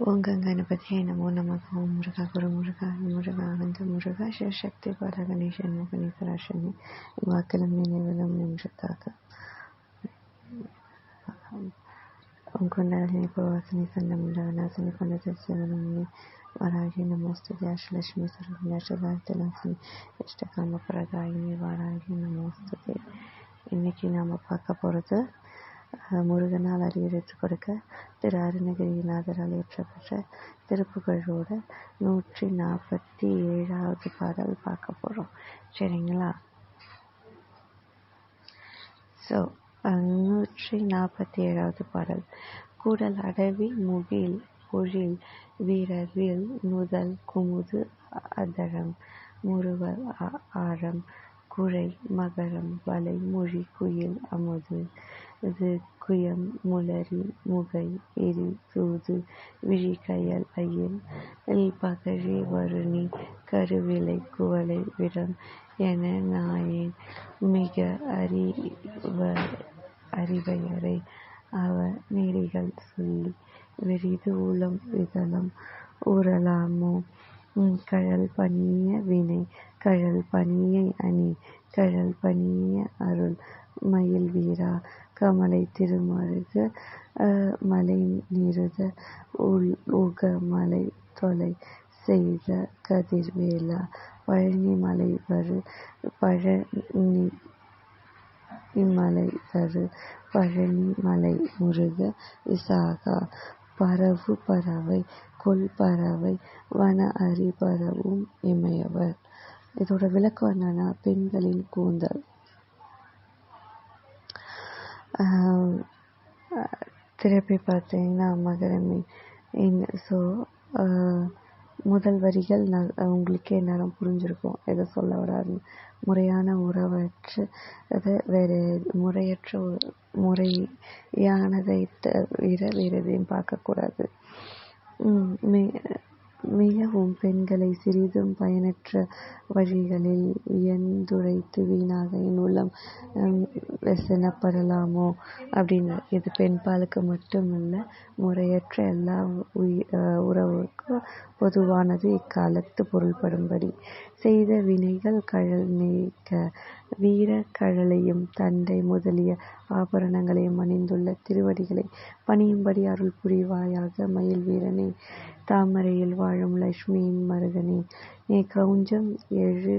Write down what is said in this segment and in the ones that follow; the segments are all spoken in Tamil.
ஓம் கங்கணபதியே நமோ நமக ஓம் முருகா குரு முருகா முருகா அனந்த முருகா சிவசக்தி பர கணேசன் முகனீஸ்வராசன் வாக்கிலும் நினைவிலும் நின்றதாக ఓం కొండలని ఉపవాసిని సన్నముల వినాశని కొండ శివనముని వరాగి నమోస్తుతి అష్టలక్ష్మి సర్వనాశదార్థలాసిని ఇష్టకామ பிரகாயினி வாராகி நமோஸ்துதி இன்னைக்கு நாம் பார்க்க போகிறது முருகனால் அறிவுரைத்து கொடுக்க திரு அருணகிரிநாதரால் இயற்றப்பட்ட திருப்புகழோட நூற்றி நாற்பத்தி ஏழாவது பாடல் பார்க்க போகிறோம் சரிங்களா? ஸோ நூற்றி நாற்பத்தி ஏழாவது பாடல். கூடல் அடவி முகில் பொழில் வீரவில் முதல் குமுது அதரம் முருவல் ஆழம் குழை மகரம் வலை மொழி குயில் அமுது இது குயம் முளரி முகை எரி சூது விழி கயல் அயில் பகழி வருணி கருவிலை குவளை விடம் என நாயேன் மிக அறிவ அறிவையரை அவ நெறிகள் சொல்லி வெறிது உளம் விதலம் உறலாமோ? கழல் பணிய வினை கழல் பணியை அணி கழல் பணிய அருள். மயில் வீரா கமலை திருமருக மலை நிறுத உள் உக மலை தொலை செய்த கதிர்வேலா பழனி மலை வரு பழனி இம்மலை தரு பழனி மலை முருக விசாகா பறவு பறவை கொல் பறவை வன அரி பரவும் இமையவர். இதோட விளக்கம் என்னன்னா பெண்களின் கூந்தல். Um, திருப்பி பார்த்தீங்கன்னா மகரமி. ஸோ uh, முதல் வரிகள் ந உங்களுக்கே நேரம் புரிஞ்சிருக்கும். எதை சொல்ல வராருன்னு. முறையான உறவற்று அது வேறு முறையற்ற முறையானதை தவிர வேறு எதையும் பார்க்கக்கூடாது. மே மிகவும் பெண்களை சிறிதும் பயனற்ற வழிகளில் வியந்துரைத்து வீணாக என் உள்ளம் வெசனப்படலாமோ? அப்படின்னு. இது பெண்பாலுக்கு மட்டுமல்ல முறையற்ற எல்லா உறவுக்கும் பொதுவானது இக்காலத்து பொருள்படும்படி. செய்த வினைகள் கழல் நீக்க வீர கழலையும் தண்டை முதலிய ஆபரணங்களையும் அணிந்துள்ள திருவடிகளை பணியும்படி அருள் புரிவாயாக மயில் வீரனே தாமரையில் வாழும் லட்சுமியின் மருகனே நீ கவுஞ்சம் எழு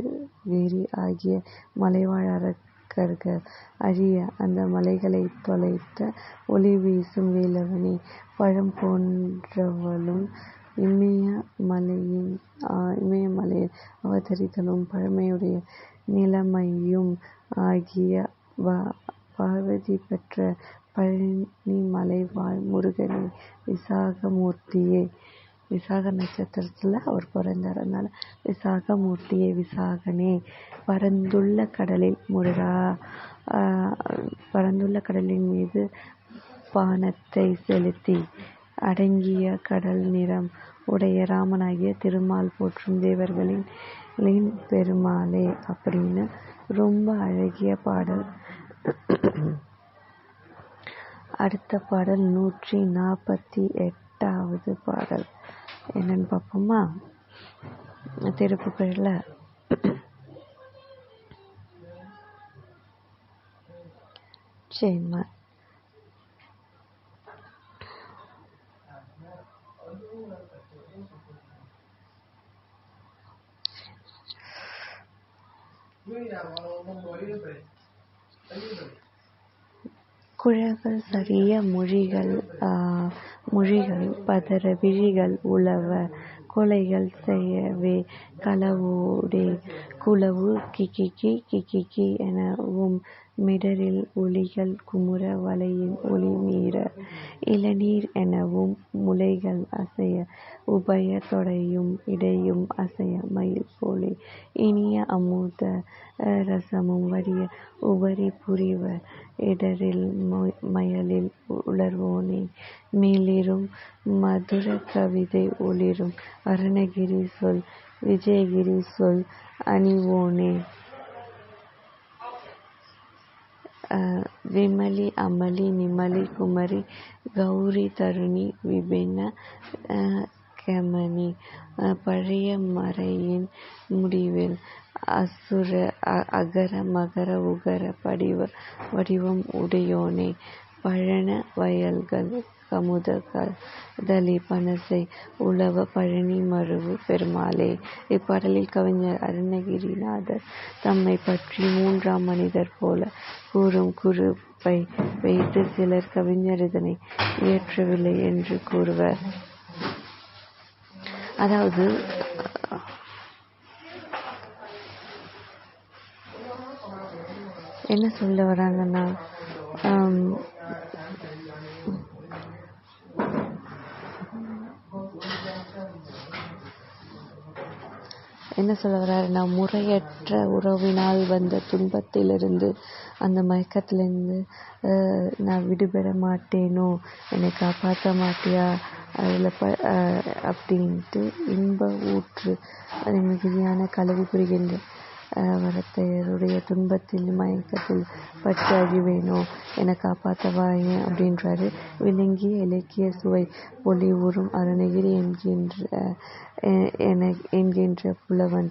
ஆகிய மலைவாழ் அரக்கர்கள் அழிய அந்த மலைகளை தொலைத்த ஒளி வீசும் வேலவனே பழம் போன்றவளும் இமய மலையின் இமயமலையில் அவதரித்தலும் பழமையுடைய நிலைமையும் ஆகிய பார்வதி பெற்ற பழனி மலைவாழ் வாழ் முருகனே விசாகமூர்த்தியே. விசாக நட்சத்திரத்தில் அவர் பிறந்தார். அதனால் விசாகமூர்த்தியே விசாகனே. பரந்துள்ள கடலில் முருகா. பரந்துள்ள கடலின் மீது பானத்தை செலுத்தி அடங்கிய கடல் நிறம் உடைய ராமனாகிய திருமால் போற்றும் தேவர்களின் பெருமாளே அப்படின்னு ரொம்ப அழகிய பாடல். அடுத்த பாடல் நூற்றி நாற்பத்தி எட்டாவது பாடல். என்னன்னு பார்ப்போமா? திருப்புகழில் சரிம்மா குழகள் சரிய மொழிகள் மொழிகள் பதற விழிகள் உழவ கொலைகள் செய்யவே களவோடே குளவு கி கி எனவும் மிடரில் ஒளிகள் குமுற வலையின் ஒளி மீற இளநீர் எனவும் முலைகள் அசைய உபய தொடையும் இடையும் அசைய மயில் போலே இனிய அமுத ரசமும் வரிய உபரி புரிவ இடரில் மயலில் உலர்வோனே மேலிரும் மதுர கவிதை ஒளிரும் அருணகிரி சொல் விஜயகிரி சொல் அணிவோனே. விமலி அமலி நிமலி குமரி கௌரி தருணி விபின்ன கெமணி பழைய மறையின் முடிவில் அசுர அகர மகர உகர படிவ வடிவம் உடையோனே பழன வயல்கள் கமுத பனசை உழவ பழனி மருவு பெருமாளே. இப்பாடலில் கவிஞர் அருணகிரிநாதர் தம்மைப் பற்றி மூன்றாம் மனிதர் போல கூறும் குறிப்பை வைத்து சிலர் கவிஞர் இதனை இயற்றவில்லை என்று கூறுவர். அதாவது என்ன சொல்ல வராங்கன்னா என்ன சொல்ல வர்றாருன்னா முறையற்ற உறவினால் வந்த துன்பத்திலிருந்து அந்த மயக்கத்திலேருந்து நான் விடுபட மாட்டேனோ? என்னை காப்பாற்ற மாட்டியா? அதில் ப அப்படின்ட்டு இன்ப ஊற்று அது மிகுதியான கல்வி புரிகின்ற வரத்தையருடைய துன்பத்தில் மயக்கத்தில் பட்டு அழிவேனோ என காப்பாற்றவா அப்படின்றாரு. விளங்கிய இலக்கிய சுவை பொலிவுறும் அருணகிரி என்கின்ற என்கின்ற புலவன்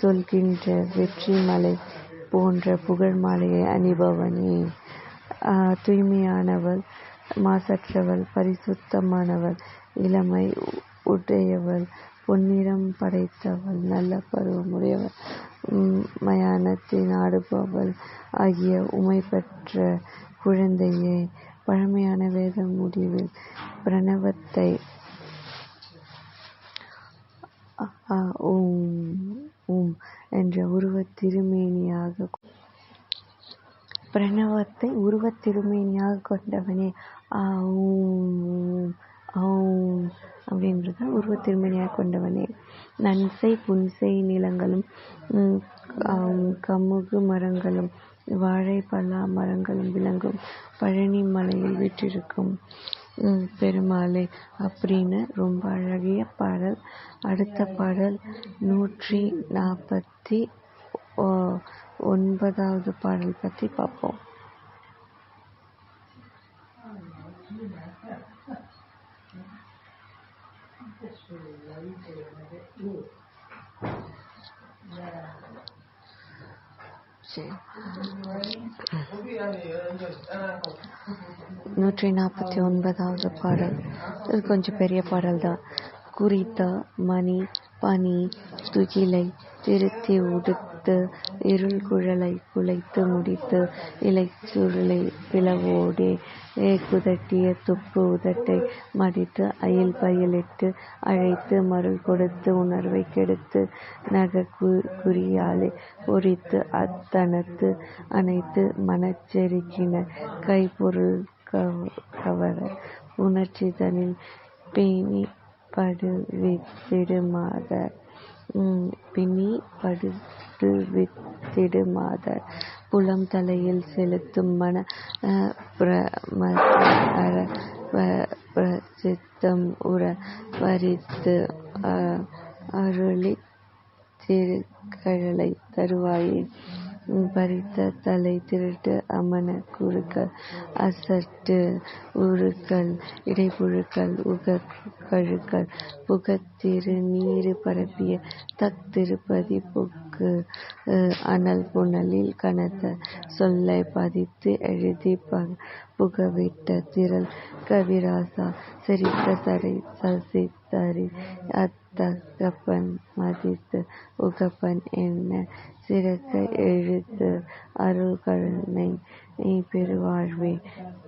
சொல்கின்ற வெற்றி மலை போன்ற புகழ் மாலையை அணிபவனே. தூய்மையானவள் மாசற்றவள் பரிசுத்தமானவள் இளமை உடையவள் பொன்னிறம் படைத்தவள் நல்ல பருவமுடையவள் மயானத்தை நாடுபவள் ஆகிய உமை பெற்ற குழந்தையே பழமையான வேத முடிவில் பிரணவத்தை உம் உம் என்ற உருவத் திருமேனியாக பிரணவத்தை உருவத் திருமேனியாக கொண்டவனே. ஆம் ஆம் அப்படின்றது உருவத் திருமேனியாக கொண்டவனே. நன்சை புன்செய் நிலங்களும் கமுகு மரங்களும் வாழை பலா மரங்களும் விளங்கும். பழனி மலையில் வீற்றிருக்கும் பெருமாளே அப்படின்னு ரொம்ப அழகிய பாடல். அடுத்த பாடல் நூற்றி நாற்பத்தி ஒன்பதாவது பாடல் பற்றி பார்ப்போம். நூற்றி நாற்பத்தி ஒன்பதாவது பாடல். இது கொஞ்சம் பெரிய பாடல் தான். குறித்த மணி பனி துகிலை திருத்தி உடுத்த இருள் குழலை குலைத்து முடித்து இலைச்சுருளை பிளவோடே குதட்டிய துப்பு உதட்டை மடித்து அயில் பயிலிட்டு அழைத்து மருள் கொடுத்து உணர்வை கெடுத்து நக குறியாலே பொறித்து அத்தனத்து அனைத்து மனச்செருக்கினர் கைப்பொருள் கவர உணர்ச்சிதனில் பேணி படுவித்திடுமாதர் பிணி படுவித்திடுமாதர் புலம் தலையில் செலுத்தும் மன பிரசித்தம் உற வரித்து அருளித் திருக்கழலை தருவாயே. பறித்த தலை திருட்டு அமன குறுக்கள் அசட்டு உருக்கள் இடைப்புழுக்கள் உகக்கழுக்கள் புகத்திரு நீரு பரப்பிய தத்திருப்பதி அனல் புனலில் கனத்த சொல்லை பதித்து எழுதி புகவிட்ட திரள் கவிராசா சிரித்த சடை அத்தகப்பன் மதித்து உகப்பன் என்ன சிறக்க எழுத்து அருள்கழனை பெருவாழ்வே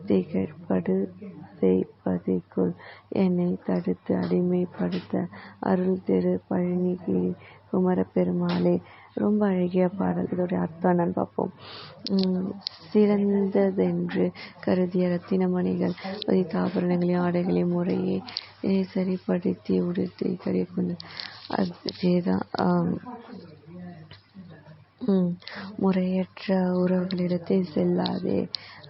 திகழ்படு செய்ப்பதிக்குள் என்னை தடுத்து அடிமைப்படுத்த அருள் திரு பழனிகிரி குமரப்பெருமாளே ரொம்ப அழகிய பாடல். இதோடைய அர்த்தம் என்னன்னு பார்ப்போம். சிறந்ததென்று கருதிய ரத்தினமணிகள் பதித்த ஆபரணங்களையும் ஆடைகளையும் முறையே சரிப்படுத்தி உடுத்தி கரிய அதேதான் ம் முறையற்ற உறவுகளிடத்தில் செல்லாதே.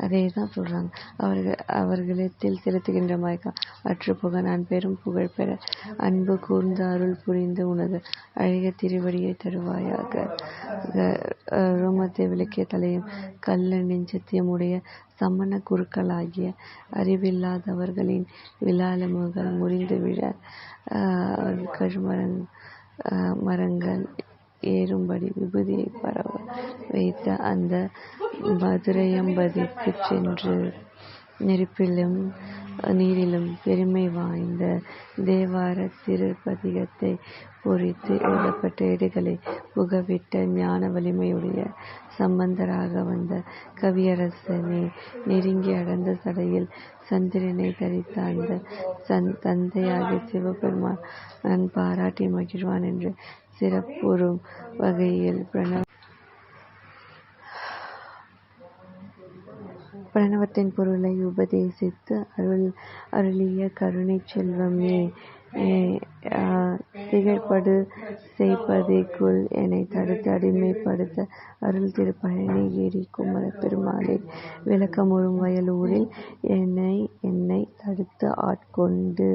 அதே தான் சொல்கிறாங்க அவர்கள் அவர்களிடத்தில் செலுத்துகின்ற மயக்கம் அற்றுப்போக நான் பெரும் புகழ் பெற அன்பு கூர்ந்து அருள் புரிந்து உனது அழகிய திருவடியை தருவாயாக. ரோமத்தை விளக்கிய தலையும் கல்ல நெஞ்சத்தையும் உடைய சமண குருக்களாகிய அறிவில்லாதவர்களின் விழாலமுகள் முறிந்து விழ கழுமரங் மரங்கள் ஏறும்படி விபூதியை பரவ வைத்த அந்த மதுரையம்பதிக்குச் சென்று நெருப்பிலும் நீரிலும் பெருமை வாய்ந்த தேவார திருப்பதிகத்தை பொறித்து எழுதப்பட்ட ஏடுகளை புகவிட்ட ஞான வலிமையுடைய சம்பந்தராக வந்த கவியரசனே நெருங்கி அடர்ந்த சடையில் சந்திரனை தரித்த அந்த சந் தந்தையாகிய சிவபெருமான் பாராட்டி மகிழ்வான் என்று சிறப்புறும் வகையில் பிரணவ பிரணவத்தின் பொருளை உபதேசித்து அருள் அருளிய கருணைச் செல்வமே. திகழ்படு செய்ப்பதைக்குள் என்னைத் தடுத்து அடிமைப்படுத்த அருள் திருப்பயணி ஏறி குமரப் பெருமாளே விளக்கமுறும் வயலூரில் என்னை என்னைத் தடுத்து ஆட்கொண்டு.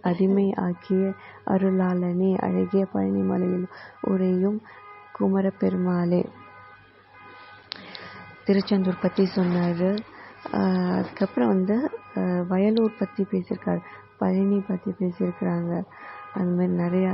அடிமை ஆக்கிய அருளாளனே அழகிய பழனிமலையில் உறையும் குமரப் பெருமாளே திருச்செந்தூர் பற்றி சொன்னார். அதுக்கப்புறம் வந்து வயலூர் பற்றி பேசியிருக்காரு. பழனி பற்றி பேசியிருக்கிறாங்க. அந்த மாதிரி நிறையா